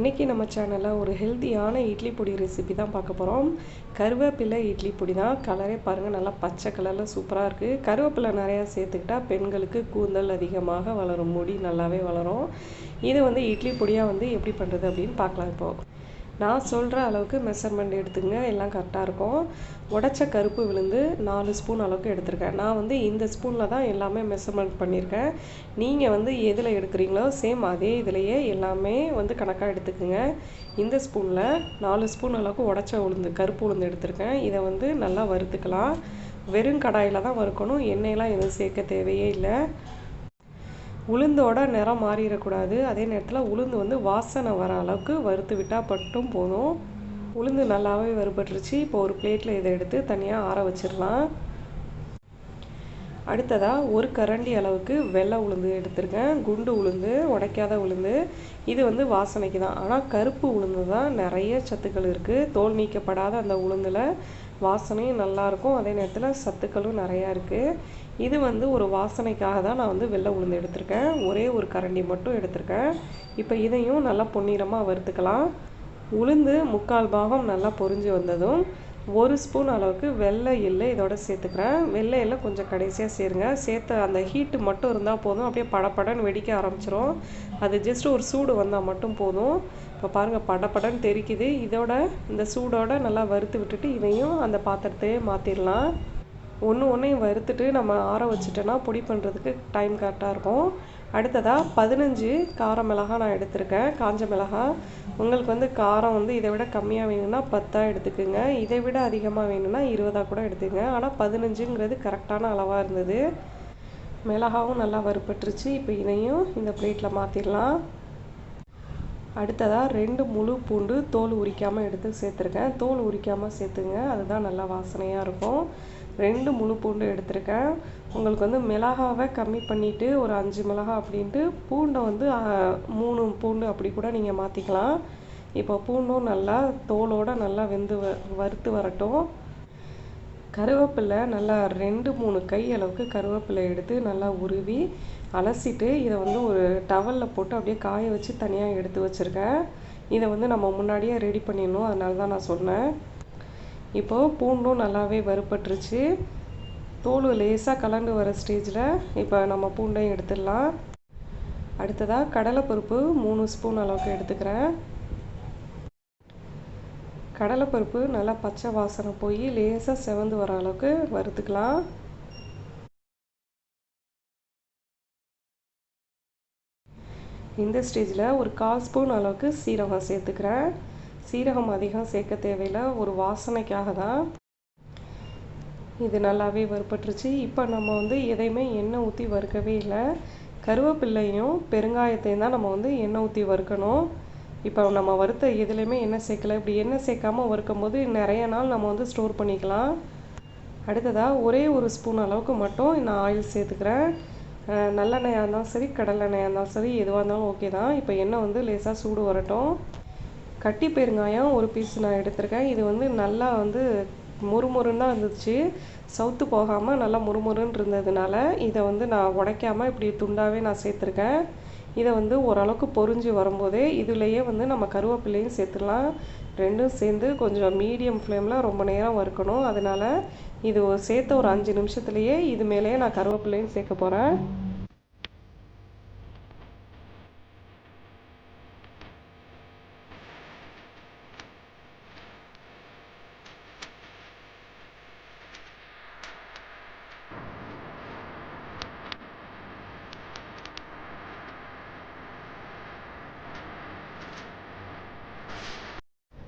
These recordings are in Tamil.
இன்றைக்கி நம்ம சேனலில் ஒரு ஹெல்த்தியான இட்லி பொடி ரெசிபி தான் பார்க்க போகிறோம் கருவேப்பிலை இட்லி பொடி தான். கலரே பாருங்கள் நல்லா பச்சை கலரில் சூப்பராக இருக்குது கருவேப்பிலை நிறையா சேர்த்துக்கிட்டா பெண்களுக்கு கூந்தல் அதிகமாக வளரும் முடி நல்லாவே வளரும். இது வந்து இட்லி பொடியாக வந்து எப்படி பண்ணுறது அப்படின்னு பார்க்கலாம் இப்போது நான் சொல்கிற அளவுக்கு மெஷர்மெண்ட் எடுத்துங்க. எல்லாம் கரெக்டாக இருக்கும். உடச்ச கருப்பு விழுந்து நாலு ஸ்பூன் அளவுக்கு எடுத்திருக்கேன். நான் வந்து இந்த ஸ்பூனில் தான் எல்லாமே மெஷர்மெண்ட் பண்ணியிருக்கேன் நீங்கள் வந்து எதில் எடுக்கிறீங்களோ சேம் அதே இதுலேயே எல்லாமே வந்து கணக்காக எடுத்துக்கோங்க. இந்த ஸ்பூனில் நாலு ஸ்பூன் அளவுக்கு உடச்ச உளுந்து கருப்பு உளுந்து எடுத்திருக்கேன். இதை வந்து நல்லா வறுத்துக்கலாம். வெறும் கடாயில் தான் வறுக்கணும். எண்ணெயெலாம் எதுவும் சேர்க்க தேவையே இல்லை. உளுந்தோட நிறம் மாறிடக்கூடாது. அதே நேரத்தில் உளுந்து வந்து வாசனை வர அளவுக்கு வறுத்து விட்டால் மட்டும் போதும். உளுந்து நல்லாவே வறுபட்டுருச்சு. இப்போ ஒரு பிளேட்டில் இதை எடுத்து தனியாக ஆற வச்சிடலாம். அடுத்ததாக ஒரு கரண்டி அளவுக்கு வெள்ளை உளுந்து எடுத்திருக்கேன். குண்டு உளுந்து உடைக்காத உளுந்து. இது வந்து வாசனைக்கு தான். ஆனால் கருப்பு உளுந்து தான் நிறைய சத்துக்கள் இருக்குது தோல் நீக்கப்படாத அந்த உளுந்தில் வாசனையும் நல்லாயிருக்கும். அதே நேரத்தில் சத்துக்களும் நிறையா இருக்குது இது வந்து ஒரு வாசனைக்காக தான் நான் வந்து வெள்ளை உளுந்து எடுத்திருக்கேன். ஒரே ஒரு கரண்டி மட்டும் எடுத்திருக்கேன். இப்போ இதையும் நல்லா பொன்னிறமாக வறுத்துக்கலாம். உளுந்து முக்கால் பாகம் நல்லா பொரிஞ்சு வந்ததும் ஒரு ஸ்பூன் அளவுக்கு வெள்ளை எள்ளு இதோட சேர்த்துக்கிறேன். வெள்ளை எள்ளை கொஞ்சம் கடைசியாக சேருங்க. சேர்த்து அந்த ஹீட்டு மட்டும் இருந்தால் போதும். அப்படியே படப்படன்னு வெடிக்க ஆரம்பிச்சிரும். அது ஜஸ்ட் ஒரு சூடு வந்தால் மட்டும் போதும். இப்போ பாருங்கள் படப்படன்னு தெரிக்குது. இதோட இந்த சூடோட நல்லா வறுத்து விட்டுட்டு இதையும் அந்த பாத்திரத்தையே மாற்றிடலாம் ஒன்று ஒன்றையும் வறுத்துட்டு நம்ம ஆற வச்சுட்டோன்னா பொடி பண்ணுறதுக்கு டைம் கரெக்டாக இருக்கும். அடுத்ததாக பதினஞ்சு கார மிளகா நான் எடுத்திருக்கேன். காஞ்ச மிளகா உங்களுக்கு வந்து காரம் வந்து இதை விட கம்மியாக வேணும்னா பத்தாக எடுத்துக்கோங்க. இதை விட அதிகமாக வேணும்னா இருபதாக கூட எடுத்துக்கங்க ஆனால் பதினஞ்சுங்கிறது கரெக்டான அளவாக இருந்தது. மிளகாவும் நல்லா வறுப்பட்டுருச்சு இப்போ இதையும் இந்த பிளேட்டில் மாற்றிடலாம் அடுத்ததாக ரெண்டு முழு பூண்டு தோல் உரிக்காமல் எடுத்து சேர்த்துருக்கேன். தோல் உரிக்காமல் சேர்த்துங்க. அதுதான் நல்லா வாசனையாக இருக்கும். ரெண்டு முழு பூண்டு எடுத்திருக்கேன். உங்களுக்கு வந்து மிளகாவை கம்மி பண்ணிவிட்டு ஒரு அஞ்சு மிளகா அப்படின்ட்டு பூண்டை வந்து மூணு பூண்டு அப்படி கூட நீங்கள் மாற்றிக்கலாம் இப்போ பூண்டும் நல்லா தோலோடு நல்லா வெந்து வ வறுத்து வரட்டும். கருவேப்பிலை நல்லா ரெண்டு மூணு கை அளவுக்கு கருவேப்பிலை எடுத்து நல்லா உருவி அலசிட்டு இதை வந்து ஒரு டவலில் போட்டு அப்படியே காய வச்சு தனியாக எடுத்து வச்சுருக்கேன். இதை வந்து நம்ம முன்னாடியே ரெடி பண்ணிடணும். அதனால தான் நான் சொன்னேன். இப்போது பூண்டும் நல்லாவே வறுப்பட்டுருச்சு தோல் லேசாக கலந்து வர ஸ்டேஜில் இப்போ நம்ம பூண்டையும் எடுத்துடலாம். அடுத்ததாக கடலைப்பருப்பு மூணு ஸ்பூன் அளவுக்கு எடுத்துக்கிறேன். கடலைப்பருப்பு நல்லா பச்சை வாசனை போய் லேசாக செவந்து வர அளவுக்கு வறுத்துக்கலாம். இந்த ஸ்டேஜில் ஒரு கால் ஸ்பூன் அளவுக்கு சீரகம் சேர்த்துக்கிறேன். சீரகம் அதிகம் சேர்க்க தேவையில்லை ஒரு வாசனைக்காக தான். இது நல்லாவே வறுப்பட்டுருச்சு இப்போ நம்ம வந்து எதையுமே எண்ணெய் ஊற்றி வறுக்கவே இல்லை. கருவேப்பிள்ளையும் பெருங்காயத்தையும் தான் நம்ம வந்து எண்ணெய் ஊற்றி வறுக்கணும். இப்போ நம்ம வறுத்த எதுலேயுமே எண்ணெய் சேர்க்கல. இப்படி எண்ணெய் சேர்க்காமல் வறுக்கும் போது நிறைய நாள் நம்ம வந்து ஸ்டோர் பண்ணிக்கலாம். அடுத்ததாக ஒரே ஒரு ஸ்பூன் அளவுக்கு மட்டும் நான் ஆயில் சேர்த்துக்கிறேன். நல்லெண்ணெயாக இருந்தாலும் சரி கடலெண்ணெயாக இருந்தாலும் சரி எதுவாக இருந்தாலும் ஓகே தான். இப்போ எண்ணெய் வந்து லேசாக சூடு வரட்டும். கட்டி பெருங்காயம் ஒரு பீஸ் நான் எடுத்திருக்கேன். இது வந்து நல்லா வந்து முறுமுறுன்னு தான் இருந்துச்சு. சவுத்து போகாமல் நல்லா முறுமுறுன்னு இருந்ததுனால இதை வந்து நான் உடைக்காமல் இப்படி துண்டாகவே நான் சேர்த்துருக்கேன். இதை வந்து ஓரளவுக்கு பொறிஞ்சு வரும்போதே இதுலேயே வந்து நம்ம கருவேப்பிலையும் சேர்த்துடலாம். ரெண்டும் சேர்ந்து கொஞ்சம் மீடியம் ஃப்ளேமில் ரொம்ப நேரம் வறுக்கணும். அதனால் இது சேர்த்த ஒரு அஞ்சு நிமிஷத்துலேயே இது மேலேயே நான் கருவேப்பிலையும் சேர்க்க போகிறேன்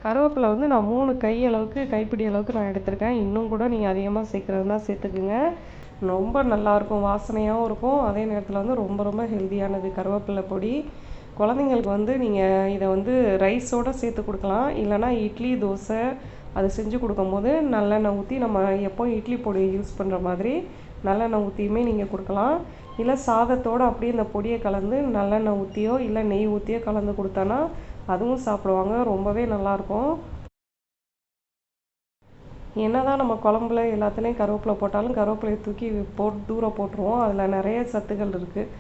கருவேப்பிலை வந்து நான் மூணு கை அளவுக்கு கைப்பிடி அளவுக்கு நான் எடுத்திருக்கேன். இன்னும் கூட நீங்கள் அதிகமாக சேர்க்குறதுனா சேர்த்துக்குங்க. ரொம்ப நல்லாயிருக்கும் வாசனையாகவும் இருக்கும். அதே நேரத்தில் வந்து ரொம்ப ரொம்ப ஹெல்த்தியானது கருவேப்பிலை பொடி. குழந்தைங்களுக்கு வந்து நீங்கள் இதை வந்து ரைஸோடு சேர்த்து கொடுக்கலாம். இல்லைனா இட்லி தோசை அது செஞ்சு கொடுக்கும்போது நல்லெண்ணெய் ஊற்றி நம்ம எப்போ இட்லி பொடி யூஸ் பண்ணுற மாதிரி நல்லெண்ணெய் ஊற்றியுமே நீங்கள் கொடுக்கலாம். இல்லை சாதத்தோடு அப்படியே இந்த பொடியை கலந்து நல்லெண்ணெய் ஊற்றியோ இல்லை நெய் ஊற்றியோ கலந்து கொடுத்தோன்னா அதுவும் சாப்பிடுவாங்க. ரொம்பவே நல்லாயிருக்கும். என்ன தான் நம்ம குழம்புல எல்லாத்துலேயும் கருவேப்பிலை போட்டாலும் கருவேப்பிலையை தூக்கி போட்டு தூரம் போட்டுருவோம். அதில் நிறைய சத்துக்கள் இருக்குது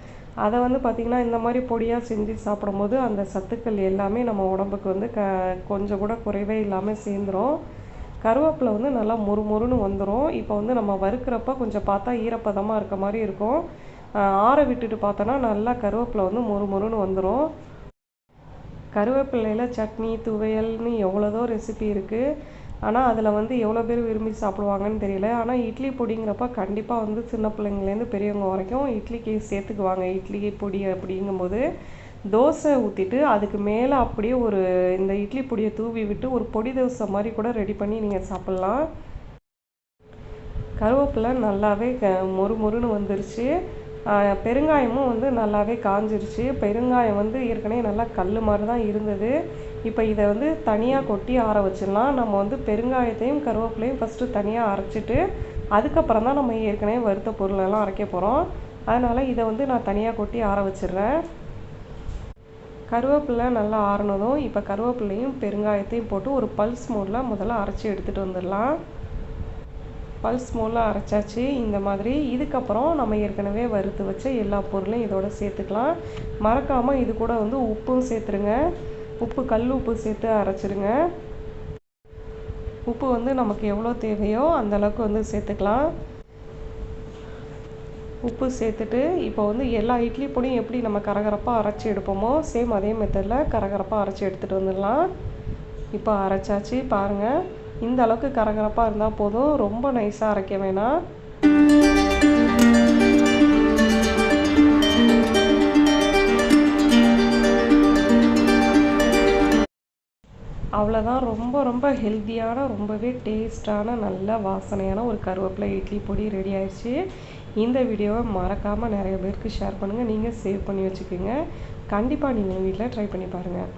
அதை வந்து பார்த்திங்கன்னா இந்த மாதிரி பொடியாக செஞ்சு சாப்பிடும்போது அந்த சத்துக்கள் எல்லாமே நம்ம உடம்புக்கு வந்து க கொஞ்சம் கூட குறைவே இல்லாமல் சேர்ந்துரும். கருவேப்பிலை வந்து நல்லா மொறு மொறுன்னு வந்துடும் இப்போ வந்து நம்ம வறுக்கிறப்ப கொஞ்சம் பார்த்தா ஈரப்பதமாக இருக்க மாதிரி இருக்கும். ஆற விட்டுட்டு பார்த்தோன்னா நல்லா கருவேப்பிலை வந்து மொறு மொறுன்னு வந்துடும் கருவேப்பிலையில் சட்னி துவையல்னு எவ்வளோதோ ரெசிபி இருக்குது ஆனால் அதில் வந்து எவ்வளோ பேர் விரும்பி சாப்பிடுவாங்கன்னு தெரியல. ஆனால் இட்லி பொடிங்கிறப்ப கண்டிப்பாக வந்து சின்ன பிள்ளைங்கலேருந்து பெரியவங்க வரைக்கும் இட்லிக்கு சேர்த்துக்குவாங்க. இட்லி பொடி அப்படிங்கும்போது தோசை ஊற்றிட்டு அதுக்கு மேலே அப்படியே ஒரு இந்த இட்லி பொடியை தூவி விட்டு ஒரு பொடி தோசை மாதிரி கூட ரெடி பண்ணி நீங்கள் சாப்பிட்லாம். கருவேப்பிலை நல்லாவே க மொறு மொறுன்னு வந்துருச்சு. பெருங்காயமும் வந்து நல்லாவே காஞ்சிருச்சு. பெருங்காயம் வந்து ஏற்கனவே நல்லா கல் மாதிரி தான் இருந்தது. இப்போ இதை வந்து தனியாக கொட்டி ஆற வச்சிடலாம். நம்ம வந்து பெருங்காயத்தையும் கருவேப்பிலையும் ஃபஸ்ட்டு தனியாக அரைச்சிட்டு அதுக்கப்புறம் தான் நம்ம ஏற்கனவே வறுத்த பொருளெல்லாம் அரைக்க போகிறோம் அதனால் இதை வந்து நான் தனியாக கொட்டி ஆற வச்சிடுறேன். கருவேப்பிலை நல்லா ஆறினதும் இப்போ கருவேப்பிலையும் பெருங்காயத்தையும் போட்டு ஒரு பல்ஸ் மோடில் முதல்ல அரைச்சி எடுத்துகிட்டு வந்துடலாம். பல்ஸ் மூலம் அரைச்சாச்சு. இந்த மாதிரி இதுக்கப்புறம் நம்ம ஏற்கனவே வறுத்து வச்ச எல்லா பொருளையும் இதோட சேர்த்துக்கலாம். மறக்காமல் இது கூட வந்து உப்பும் சேர்த்துருங்க. உப்பு கல் உப்பு சேர்த்து அரைச்சிருங்க. உப்பு வந்து நமக்கு எவ்வளோ தேவையோ அந்தளவுக்கு வந்து சேர்த்துக்கலாம். உப்பு சேர்த்துட்டு இப்போ வந்து எல்லா இட்லி பொடியும் எப்படி நம்ம கரகரப்பாக அரைச்சி எடுப்போமோ சேம் அதே மெத்தடில் கரகரப்பாக அரைச்சி எடுத்துகிட்டு வந்துடலாம். இப்போ அரைச்சாச்சு பாருங்கள் இந்த அளவுக்கு கரகரப்பாக இருந்தால் போதும். ரொம்ப நைஸாக அரைக்க வேணாம். அவ்வளோதான் ரொம்ப ரொம்ப ஹெல்த்தியான ரொம்பவே டேஸ்டான நல்ல வாசனையான ஒரு கருவேப்பிலை இட்லி பொடி ரெடி ஆயிடுச்சு. இந்த வீடியோவை மறக்காமல் நிறைய பேருக்கு ஷேர் பண்ணுங்கள் நீங்கள் சேவ் பண்ணி வச்சுக்கோங்க. கண்டிப்பாக நீங்கள் வீட்டில் ட்ரை பண்ணி பாருங்கள்